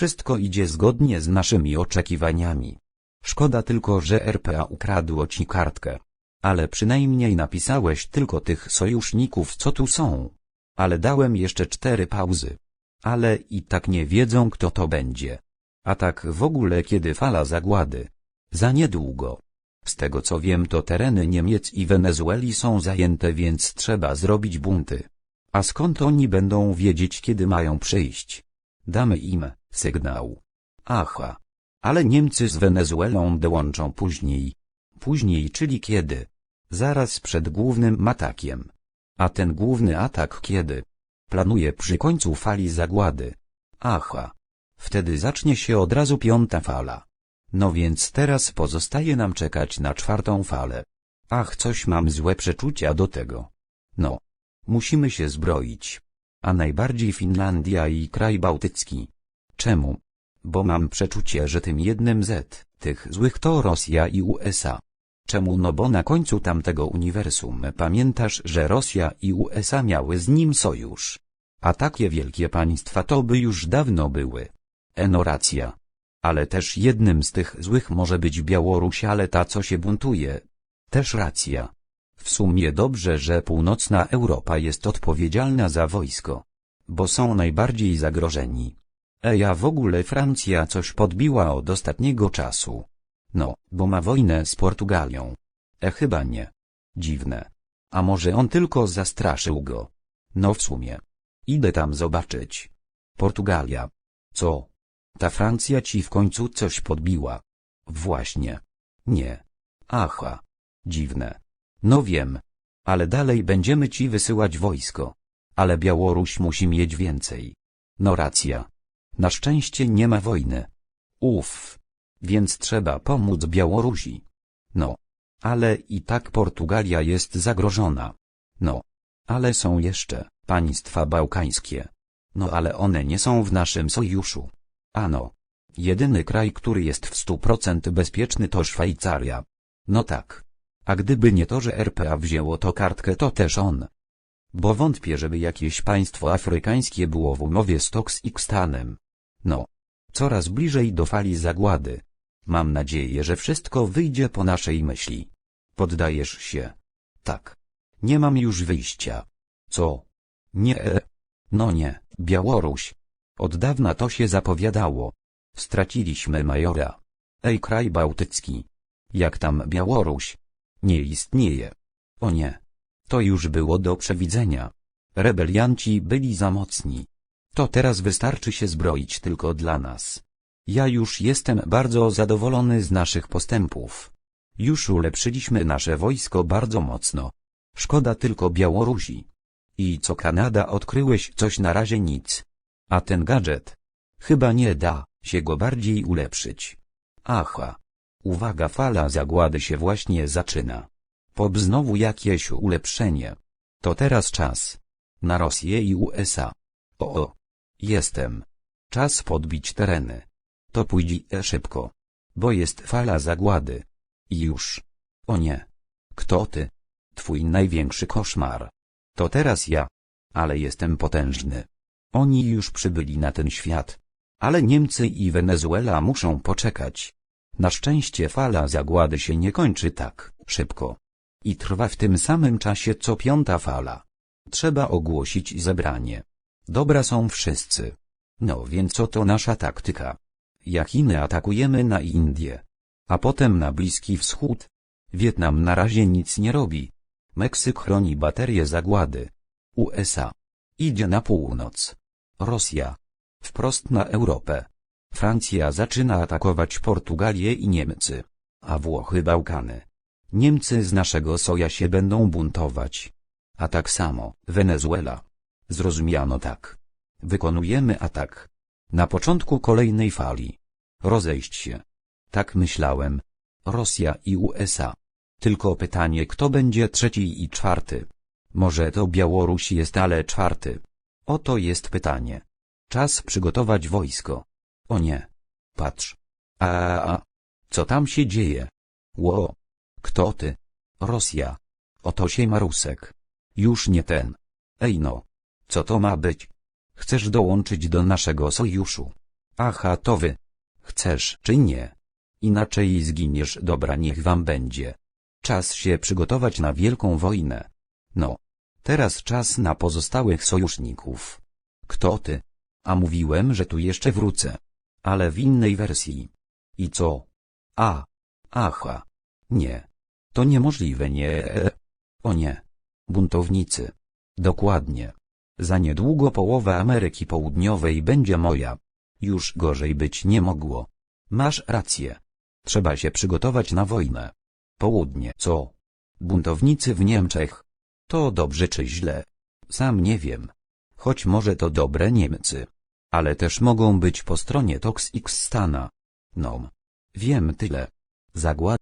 Wszystko idzie zgodnie z naszymi oczekiwaniami. Szkoda tylko, że RPA ukradło ci kartkę. Ale przynajmniej napisałeś tylko tych sojuszników, co tu są. Ale dałem jeszcze cztery pauzy. Ale i tak nie wiedzą, kto to będzie. A tak w ogóle kiedy fala zagłady? Za niedługo. Z tego co wiem to tereny Niemiec i Wenezueli są zajęte więc trzeba zrobić bunty. A skąd oni będą wiedzieć kiedy mają przyjść? Damy im sygnał. Aha. Ale Niemcy z Wenezuelą dołączą później. Później czyli kiedy? Zaraz przed głównym atakiem. A ten główny atak kiedy? Planuje przy końcu fali zagłady. Aha. Wtedy zacznie się od razu piąta fala. No więc teraz pozostaje nam czekać na czwartą falę. Ach, coś mam złe przeczucia do tego. No. Musimy się zbroić. A najbardziej Finlandia i kraj bałtycki. Czemu? Bo mam przeczucie, że tym jednym z tych złych to Rosja i USA. Czemu no bo na końcu tamtego uniwersum pamiętasz, że Rosja i USA miały z nim sojusz. A takie wielkie państwa to by już dawno były. Eno racja. Ale też jednym z tych złych może być Białoruś, ale ta co się buntuje. Też racja. W sumie dobrze, że północna Europa jest odpowiedzialna za wojsko. Bo są najbardziej zagrożeni. Eja w ogóle Francja coś podbiła od ostatniego czasu. No, bo ma wojnę z Portugalią. E chyba nie. Dziwne. A może on tylko zastraszył go? No w sumie. Idę tam zobaczyć. Portugalia. Co? Ta Francja ci w końcu coś podbiła. Właśnie. Nie. Aha. Dziwne. No wiem. Ale dalej będziemy ci wysyłać wojsko. Ale Białoruś musi mieć więcej. No racja. Na szczęście nie ma wojny. Uff. Więc trzeba pomóc Białorusi. No. Ale i tak Portugalia jest zagrożona. No. Ale są jeszcze państwa bałkańskie. No ale one nie są w naszym sojuszu. Ano. Jedyny kraj, który jest w stu procent bezpieczny to Szwajcaria. No tak. A gdyby nie to, że RPA wzięło to kartkę to też on. Bo wątpię, żeby jakieś państwo afrykańskie było w umowie z Toxikstanem. No. Coraz bliżej do fali zagłady. Mam nadzieję, że wszystko wyjdzie po naszej myśli. Poddajesz się. Tak. Nie mam już wyjścia. Co? Nie. e. No nie, Białoruś. Od dawna to się zapowiadało. Straciliśmy majora. Ej kraj bałtycki. Jak tam Białoruś? Nie istnieje. O nie. To już było do przewidzenia. Rebelianci byli za mocni. To teraz wystarczy się zbroić tylko dla nas. Ja już jestem bardzo zadowolony z naszych postępów. Już ulepszyliśmy nasze wojsko bardzo mocno. Szkoda tylko Białorusi. I co Kanada odkryłeś coś na razie nic. A ten gadżet? Chyba nie da się go bardziej ulepszyć. Aha. Uwaga fala zagłady się właśnie zaczyna. Pop znowu jakieś ulepszenie. To teraz czas. Na Rosję i USA. O, o. Jestem. Czas podbić tereny. To pójdzie szybko. Bo jest fala zagłady. I już. O nie. Kto ty? Twój największy koszmar. To teraz ja. Ale jestem potężny. Oni już przybyli na ten świat. Ale Niemcy i Wenezuela muszą poczekać. Na szczęście fala zagłady się nie kończy tak szybko. I trwa w tym samym czasie co piąta fala. Trzeba ogłosić zebranie. Dobra są wszyscy. No więc oto nasza taktyka. Jak Chiny atakujemy na Indię. A potem na Bliski Wschód. Wietnam na razie nic nie robi. Meksyk chroni baterie zagłady. USA. Idzie na północ. Rosja. Wprost na Europę. Francja zaczyna atakować Portugalię i Niemcy. A Włochy Bałkany. Niemcy z naszego soja się będą buntować. A tak samo Wenezuela. Zrozumiano tak. Wykonujemy atak. Na początku kolejnej fali. Rozejść się. Tak myślałem. Rosja i USA. Tylko pytanie kto będzie trzeci i czwarty. Może to Białoruś jest ale czwarty. Oto jest pytanie. Czas przygotować wojsko. O nie. Patrz. A, a, a. Co tam się dzieje? Ło. Kto ty? Rosja. Oto się Marusek. Już nie ten. Ej no. Co to ma być? Chcesz dołączyć do naszego sojuszu? Aha, to wy. Chcesz czy nie? Inaczej zginiesz, dobra, niech wam będzie. Czas się przygotować na wielką wojnę. No. Teraz czas na pozostałych sojuszników. Kto ty? A mówiłem, że tu jeszcze wrócę. Ale w innej wersji. I co? A. Aha. Nie. To niemożliwe, nie. O nie. Buntownicy. Dokładnie. Za niedługo połowa Ameryki Południowej będzie moja. Już gorzej być nie mogło. Masz rację. Trzeba się przygotować na wojnę. Południe. Co? Buntownicy w Niemczech. To dobrze czy źle? Sam nie wiem. Choć może to dobre Niemcy. Ale też mogą być po stronie Tox X Stana. No. Wiem tyle. Zagład